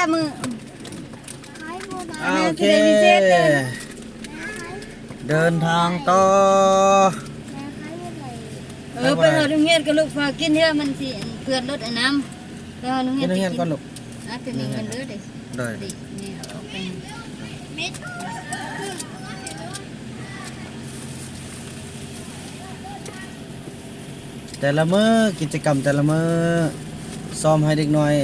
ละมืออ่าโอเคแม่จะได้มีเศษเดินเดินทางต่อ เออไปหาลุงเงียนกับลูกฝากกินเนี่ยมันสิเพื่อนรถไอ้น้ำไปหาลุงเงีกิยนนเงี้ยก่อนลูกอะตัวนี้เงินเลือดเด็กได้ดินี่เอาไปแต่ละมื้อกิจกรรมแต่ละมื้อซ้อมให้เด็กน้อย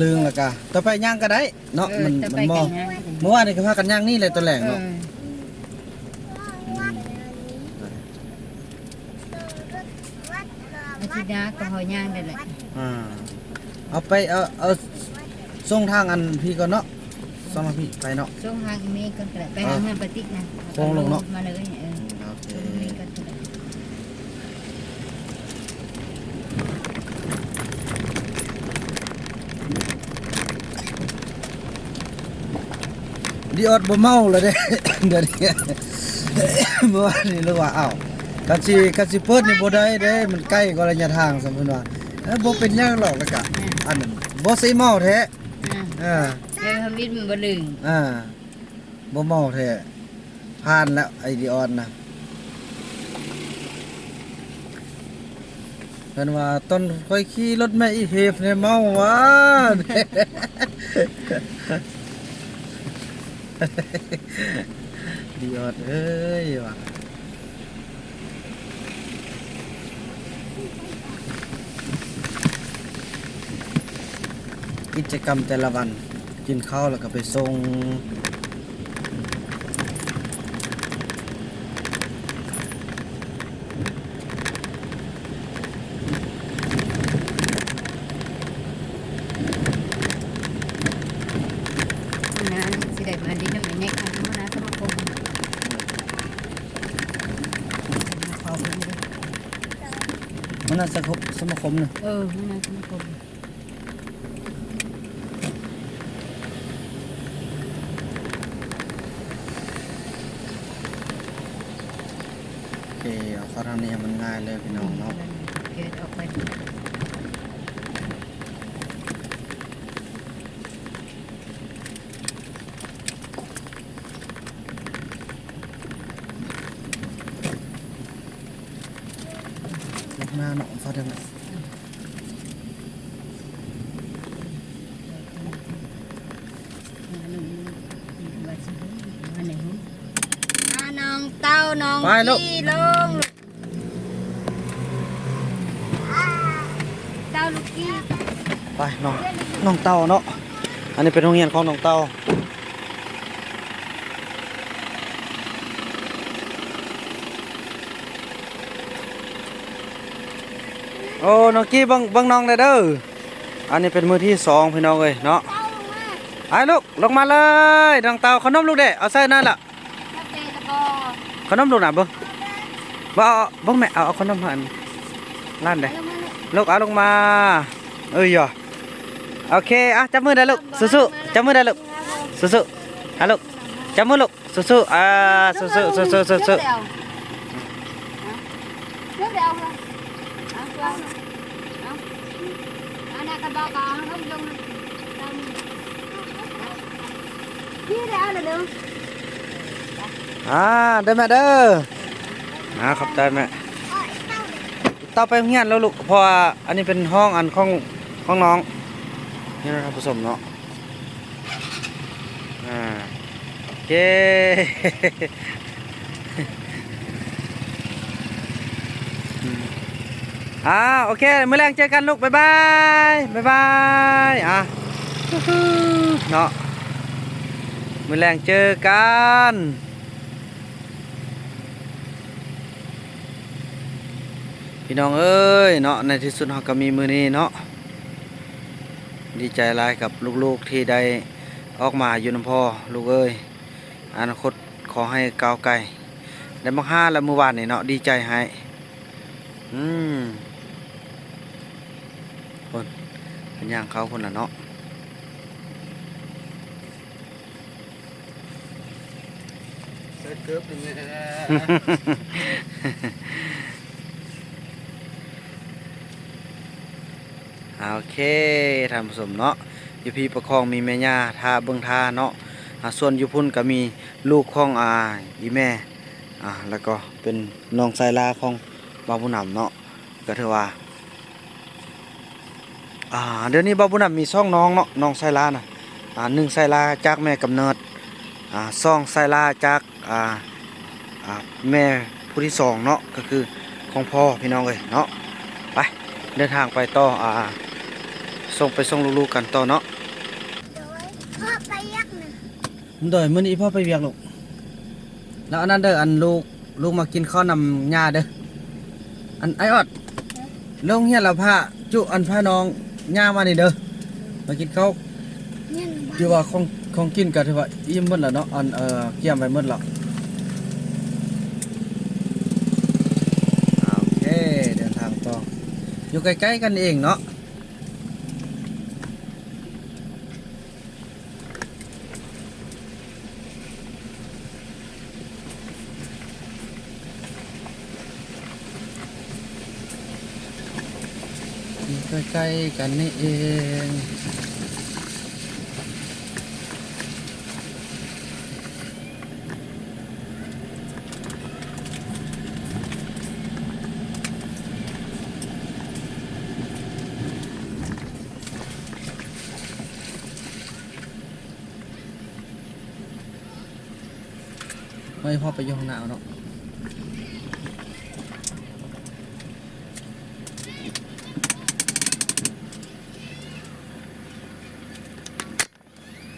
ลืงแล้วก็ต่อไปย่างก็ได้เนาะเออมันจะมัไปนมอกังนนะเมื่อวานนี่ก็พากันย่างนี่เลยตัวแหลงเอเนาะออาทิตย์หน้าก็หอย่างได้แหละอ่าเอาไปเอาเอาส่งทางอันพี่ก่อนเนาะส่งมาพี่ไปเนาะช่วงทางอีเมลก็ได้ไปหางานปฏิกนะโค้งลงเนาะมาเลยเออ โอเค ช่วงนี้ก็ได้ ดีออดบ่เมาเลยเด้เดี๋ยวนี้เมื่อวานนี่รู้ว่าอ้าวกัสิกัสิเปิดนี่บ่ได้เด้มันใกล้กระยะทางสมเพิ่นว่าเอ้อบ่เป็นหยังหรอกแล้วก็อันนั้นบ่สิเมาแท้อะอ่าเรื่ทำวิทย์มันบ่ลึงอ่าบ่เมาแท้ผ่านแล้วไอดีออนนะเพิ่นว่าต้นค่อยขี่รถแม่อีเฮฟเนี่ยเมาวะ ดีออดเอ้ยว่ะกิจกรรมแต่ละวัน กินข้าวแล้วก็ไปส่ง นะสิได้มาดีน้ำมันแยกทางนะสมาคมขอไปเลย มั นน่าจะครบสมาคมนะเออนะสมาคมโอเคเอาเข้าทางนี้มันง่ายเลยพี่น้องเนาะ เกิดออกไป ลงหน้าเนาะฟ้าเดิมเนาะน้องเต้าน้องพี่ลงเต้าลูกกี้ไปน้องน้องเต่าเนาะ อันนี้เป็นโรงเรียนของน้องเต่า โอ้น้องกี้บังบังน้องได้เด้ออันนี้เป็นมือที่สองพี่น้องเอ้ยเนาะไอ้ลูกลงมาเลยน้องเตาขนมลูกเด้เอาใส่นั่นล่ะแล้วเตะขนมลูกหน่ะเบิ่งว่าบิ่งแม่เอาเอาขนมหันร้านใดแล้วมันลูกเอาลงมาเอ้ยอะโอเคอะจับมือได้ลูกสู้ๆจับมือได้ลูกสู้ๆอะลูกจับมือลูกสู้ๆอ่าสู้ๆสู้ๆสู้ๆ เดี๋ยวเดี๋ยวเอาเอาเอาเอาอันนั้นก็บอกเอาลงลงพี่เดี๋ยวเอาเดี๋ยวอ่าเด้แม่เด้ออ่าขอบใจแม่ต่อไปโรงเรียนแล้วลูกเพราะว่าอันนี้เป็นห้องอันของของน้องนี่นะครับผสมเนาะอ่าโอเค อ่าโอเคเมื่อแรงเจอกันลูกบ๊ายบายบ๊ายบายอะเนาะเมื่อแรงเจอกันพี่น้องเอ้ยเนาะในที่สุดเราก็มีมือนี้เนาะดีใจหลายกับลูกๆที่ได้ออกมาอยู่น้ำพ่อลูกเอ้ยอนาคตขอให้ก้าวไกลได้มาห้าแล้วเมื่อวานนี่เนาะดีใจให้อืม คน เป็นอย่างเขาคนละเนาะเกือบเป็นไงโอเคท่านผู้ชมเนาะอยู่พี่ประคองมีแม่ย่าทาเบิ่งทาเนาะอ่าส่วนอยู่พุ่นก็มีลูกของอ่าอีแม่อ่าแล้วก็เป็นน้องสายลาของบาวบุญนำเนาะก็ถือว่า อ่าเดี๋ยวนี้บาวบุญนำมีซ่องน้องเนาะน้องสายลาน่ะอ่าหนึ่งสายลาจากแม่กำเนิดอ่าซ่องสายลาจากอ่าอ่าแม่ผู้ที่สองเนาะก็คือของพ่อพี่น้องเลยเนาะไปเดินทางไปต่ออ่าส่งไปส่งลูกๆกันต่อเนาะพ่อไปยักหนึ่งโดยมื้อนี้พ่อไปเวียกลูกแล้วอันนั้นเด้ออันลูกลูกมากินข้าวนำหญ้าเด้ออันไอออดลงเฮียนแล้วผ้าจุอันผ้าน้อง หญ้ามานี่เด้อมากินข้าวเนี่ยหนึ่งที่ว่าของของกินก็ถือว่าอิ่มหมดแล้วเนาะอันเอ่อเกี่ยมไปหมดแล้วอ่าโอเคเดินทางต่ออยู่ใกล้ๆกันเองเนาะ ใกล้ๆกันนี่เองไม่พ่อไปยู่ห้องน้ำเนาะ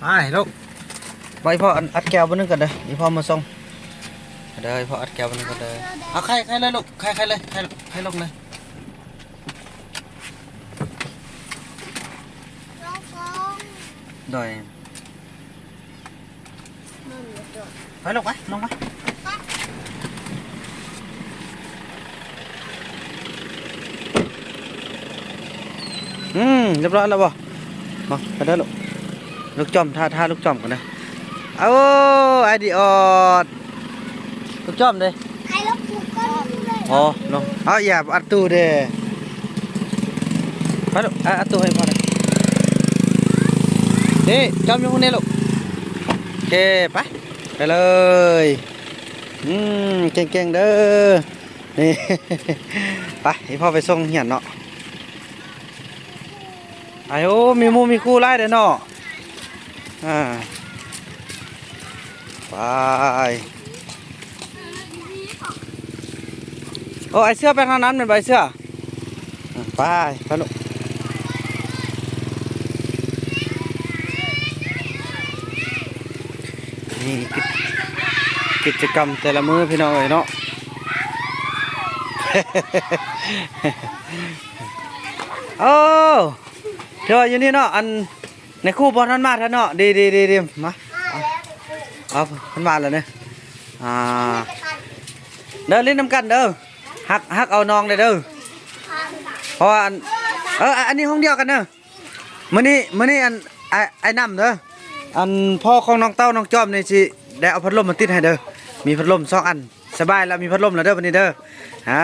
ไปลูกไปพ่ออัดแก้วบนนึงกันเด้ออีพ่อมาส่งเด้ออีพ่ออัดแก้วบนนึงกันเด้อเอาใครใครเลยลูกใครใครเลยใครใครลงเลยสองสองดยไปลูกไปลงไปอืมเรียบร้อยแล้วบ่มาไปเด้ลูก ลูกจอมท่าท่าลูกจอมกันนะเอาไอเดีออดลูกจอมเด้ใครลบถูกก็รู้เลยอ๋อลงเอาอย่าอัดตู้เด้ไปลูกอะอัดตู้ให้พ่อเลยนี่จอมอยู่ข้างในลูกโอเคไปไปเลยอืมเก่งๆเด้อนี่ไปให้พ่อไปส่งเหียนเนาะไอ้โอ้มีหมูมีคู่ไล่เด้อเนาะ อ่าไปโอ้ไอเสื้อไปทางนั้นเป็นใบเสื้อไปไปลูกนี่กิจกิจกรรมแต่ละมื้อพี่น้องเอ้ยเนาะโอ้เธออยู่นี่เนาะอัน ในคู่บอลท่านมาท่านเนาะดีดีดีดีมาเอาท่านมาแล้วเนี่ยอ่าเดินเล่นน้ำกันเด้อฮักฮักเอาน้องเลยเด้อเพราะว่าเอออันนี้ห้องเดียวกันเด้อมื้อนี้มื้อนี้อันไอ้ไอ้น้ำเด้ออันพ่อของน้องเต้าน้องจอมนี่สิได้เอาพัดลมมาติดให้เด้อมีพัดลมสองอันสบายแล้วมีพัดลมแล้วเด้อวันนี้เด้ออ่า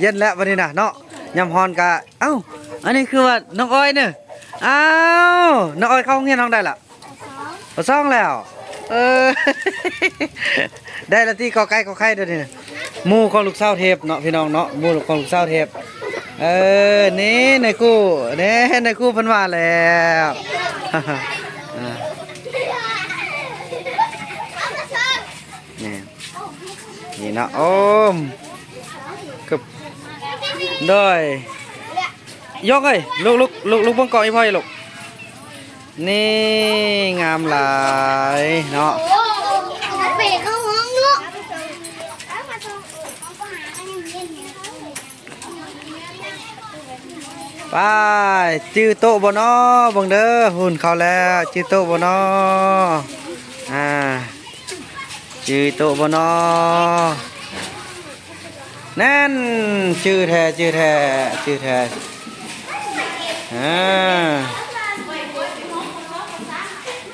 เย็นแล้ววันนี้นะเนาะยำฮอนกะเอ้าอันนี้คือว่าน้องอ้อยเนี่ย อ้าวน้องอ้อยเข้าโรงเรียนน้องได้ละพอซ่องแล้ว เออ ได้ละที่กอไก่กอไข่เดี๋ยวนี้นะหมู่ของลูกสาวเทพเนาะพี่น้องเนาะหมู่ของลูกสาวเทพ เออ นี่ในกู้นี่ในกู้เพันว่าแล้วอ่านี่นี่เนาะโอมกับโดย ยกเอ้ยลูกลูกลูกลูกบังกอกอีพ่อยลูกนี่งามหลายเนาะโอ้กรเป๋เข้าห้องเนาะไปจื้อโต๊ะบนอบังเด้อหุ่นเขาแล้วจื้อโต๊ะบนออ่าจื้อโต๊ะบนอแน่นจื้อแท้จื้อแท้จื้อแท้ อ่า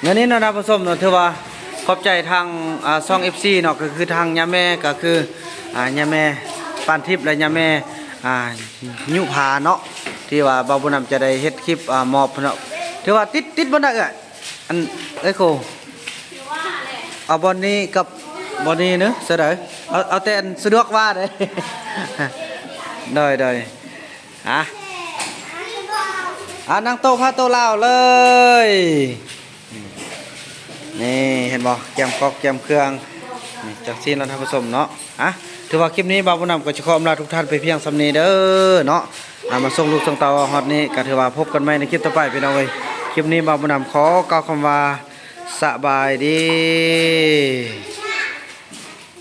เงินนี้เนาะนะผสมเนาะถือว่าขอบใจทางอ่าซ่อง FC เนาะก็คือทางยาแม่ก็คืออ่ายาแม่ปานทิพย์และยาแม่อ่ายุพาเนาะที่ว่าบ่าวบุญนำจะได้เฮ็ดคลิปอ่ามอบเนาะถือว่าติดติดบนได้เอ้ยอันเอ้ยโคเอาบอลนี้กับบอลนี้เนอะเสดายเอาเอาแต่อันสะดวกว่าเลยได้ได้อะ อะนั่งโต๊ะพาโต๊ะลาเลย นี่เห็นบ่แกมกอกแกมเครื่องนี่จังซีนเราทำผสมเนาะอะถือว่าคลิปนี้บ่าวบุญนำก็จะขออำลาทุกท่านไปเพียงสำนีเด้อเนาะอะมาส่งลูกส่งเตาฮอดนี้ก็ถือว่าพบกันใหม่ในคลิปต่อไปพี่น้องเอ้ยคลิปนี้บ่าวบุญนำขอกล่าวคำว่าสบายดี